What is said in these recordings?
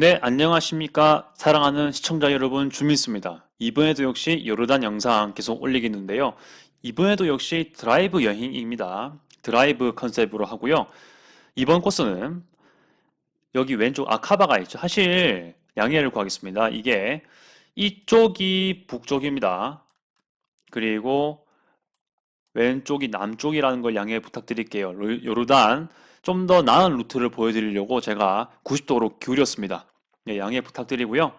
네, 안녕하십니까. 사랑하는 시청자 여러분, 주민수입니다. 이번에도 역시 요르단 영상 계속 올리겠는데요. 이번에도 역시 드라이브 여행입니다. 드라이브 컨셉으로 하고요. 이번 코스는 여기 왼쪽 아카바가 있죠. 사실 양해를 구하겠습니다. 이게 이쪽이 북쪽입니다. 그리고 왼쪽이 남쪽이라는 걸 양해 부탁드릴게요. 로- 요르단 좀 더 나은 루트를 보여드리려고 제가 90도로 기울였습니다. 예, 양해 부탁드리고요.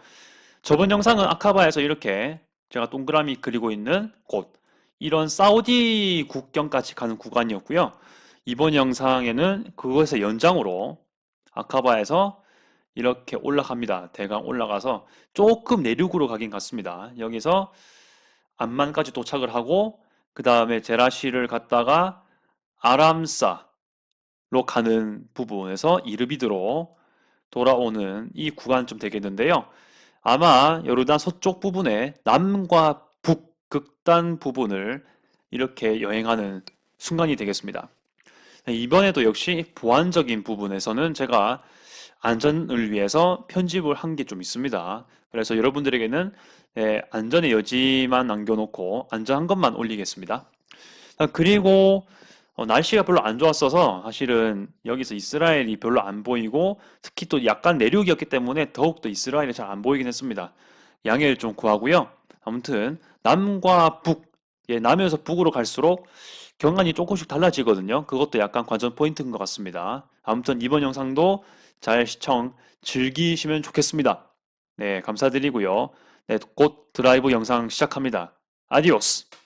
저번 영상은 아카바에서 이렇게 제가 동그라미 그리고 있는 곳, 이런 사우디 국경까지 가는 구간이었고요. 이번 영상에는 그것의 연장으로 아카바에서 이렇게 올라갑니다. 대강 올라가서 조금 내륙으로 가긴 갔습니다. 여기서 암만까지 도착을 하고 그 다음에 제라시를 갔다가 아람사로 가는 부분에서 이르비드로 돌아오는 이 구간쯤 되겠는데요. 아마 요르단 서쪽 부분에 남과 북 극단 부분을 이렇게 여행하는 순간이 되겠습니다. 네, 이번에도 역시 보안적인 부분에서는 제가 안전을 위해서 편집을 한 게 좀 있습니다. 그래서 여러분들에게는 예, 안전의 여지만 남겨놓고 안전한 것만 올리겠습니다. 아, 그리고 어, 날씨가 별로 안 좋았어서 사실은 여기서 이스라엘이 별로 안 보이고 특히 또 약간 내륙이었기 때문에 더욱더 이스라엘이 잘 안 보이긴 했습니다. 양해를 좀 구하고요. 아무튼 남과 북, 예, 남에서 북으로 갈수록 경관이 조금씩 달라지거든요. 그것도 약간 관전 포인트인 것 같습니다. 아무튼 이번 영상도 잘 시청 즐기시면 좋겠습니다. 네, 감사드리고요. 네, 곧 드라이브 영상 시작합니다. 아디오스!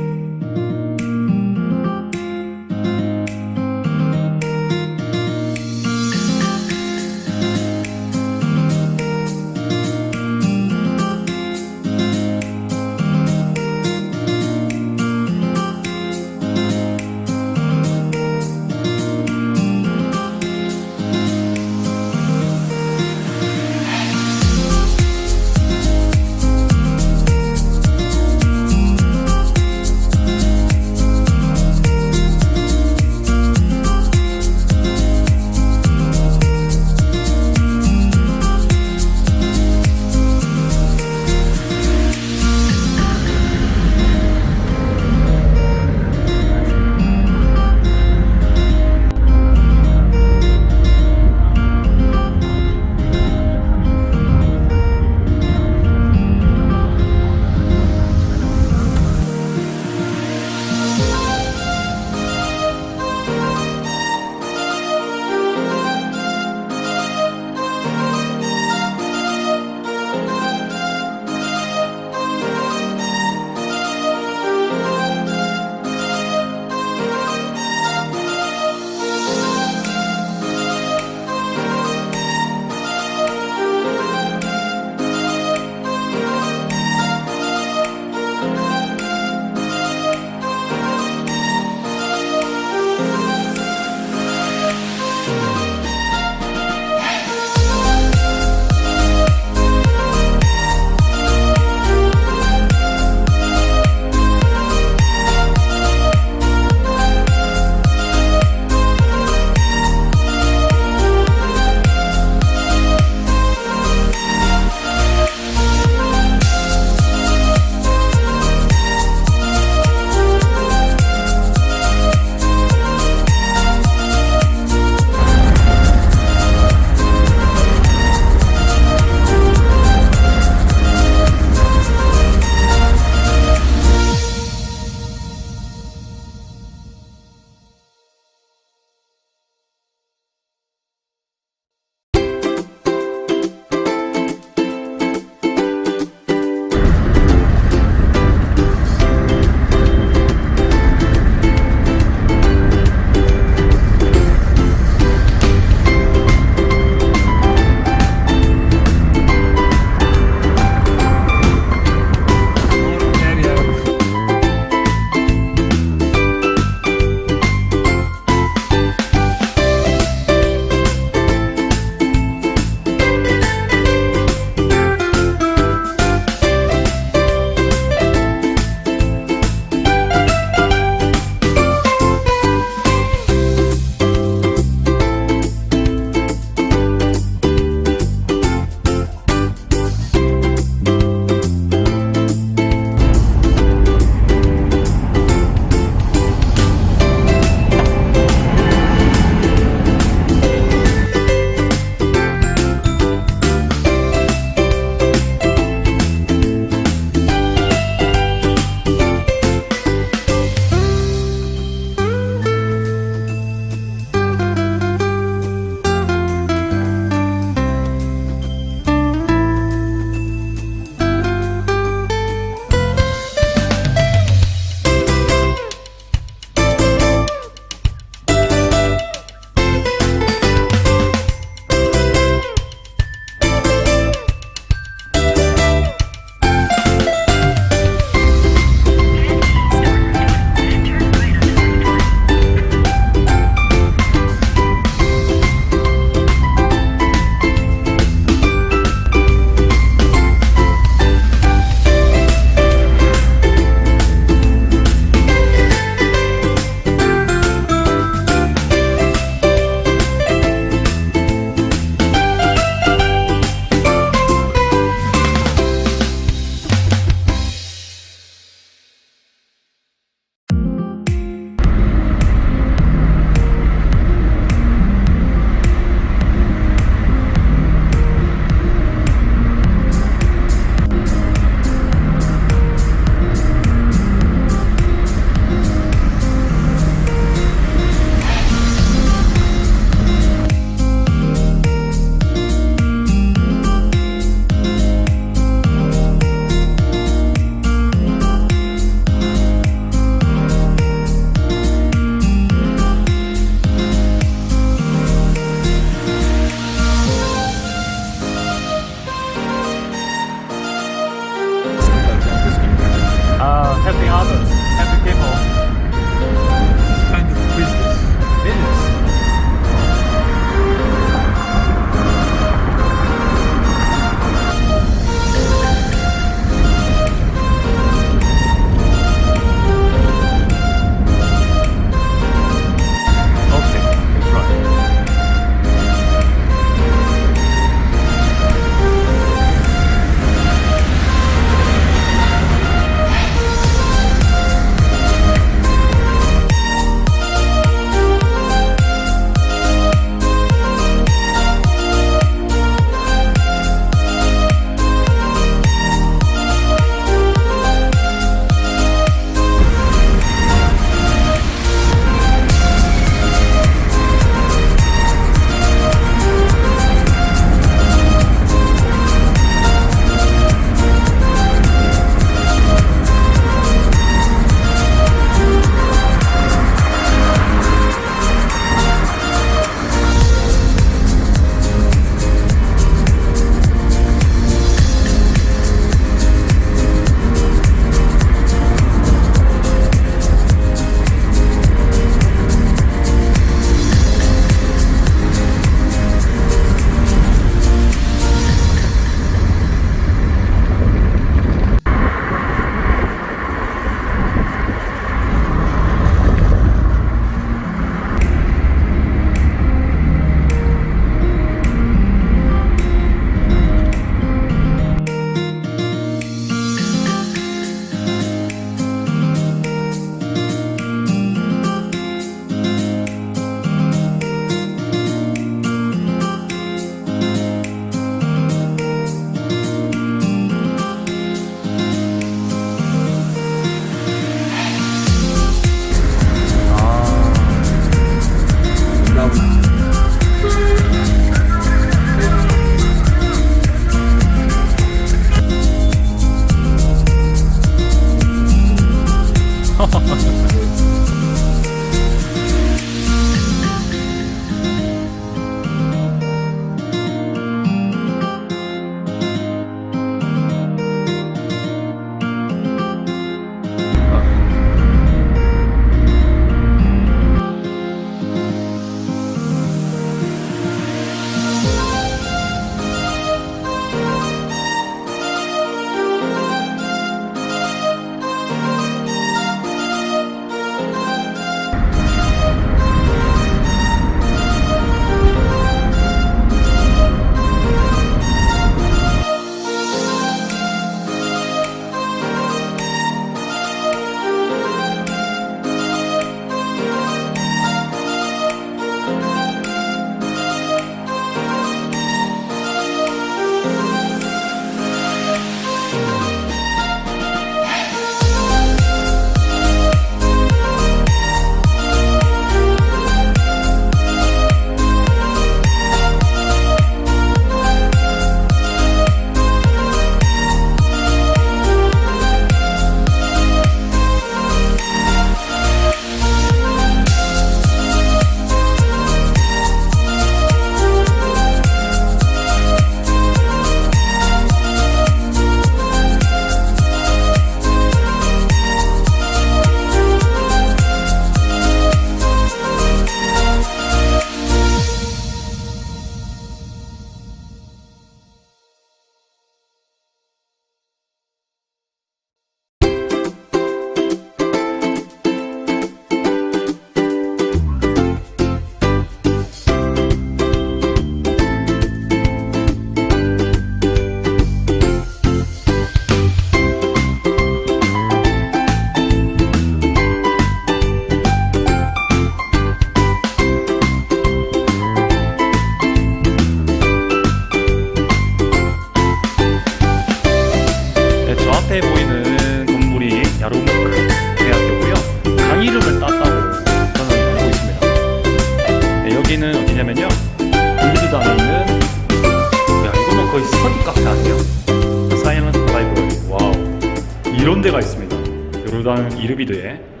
이르비드에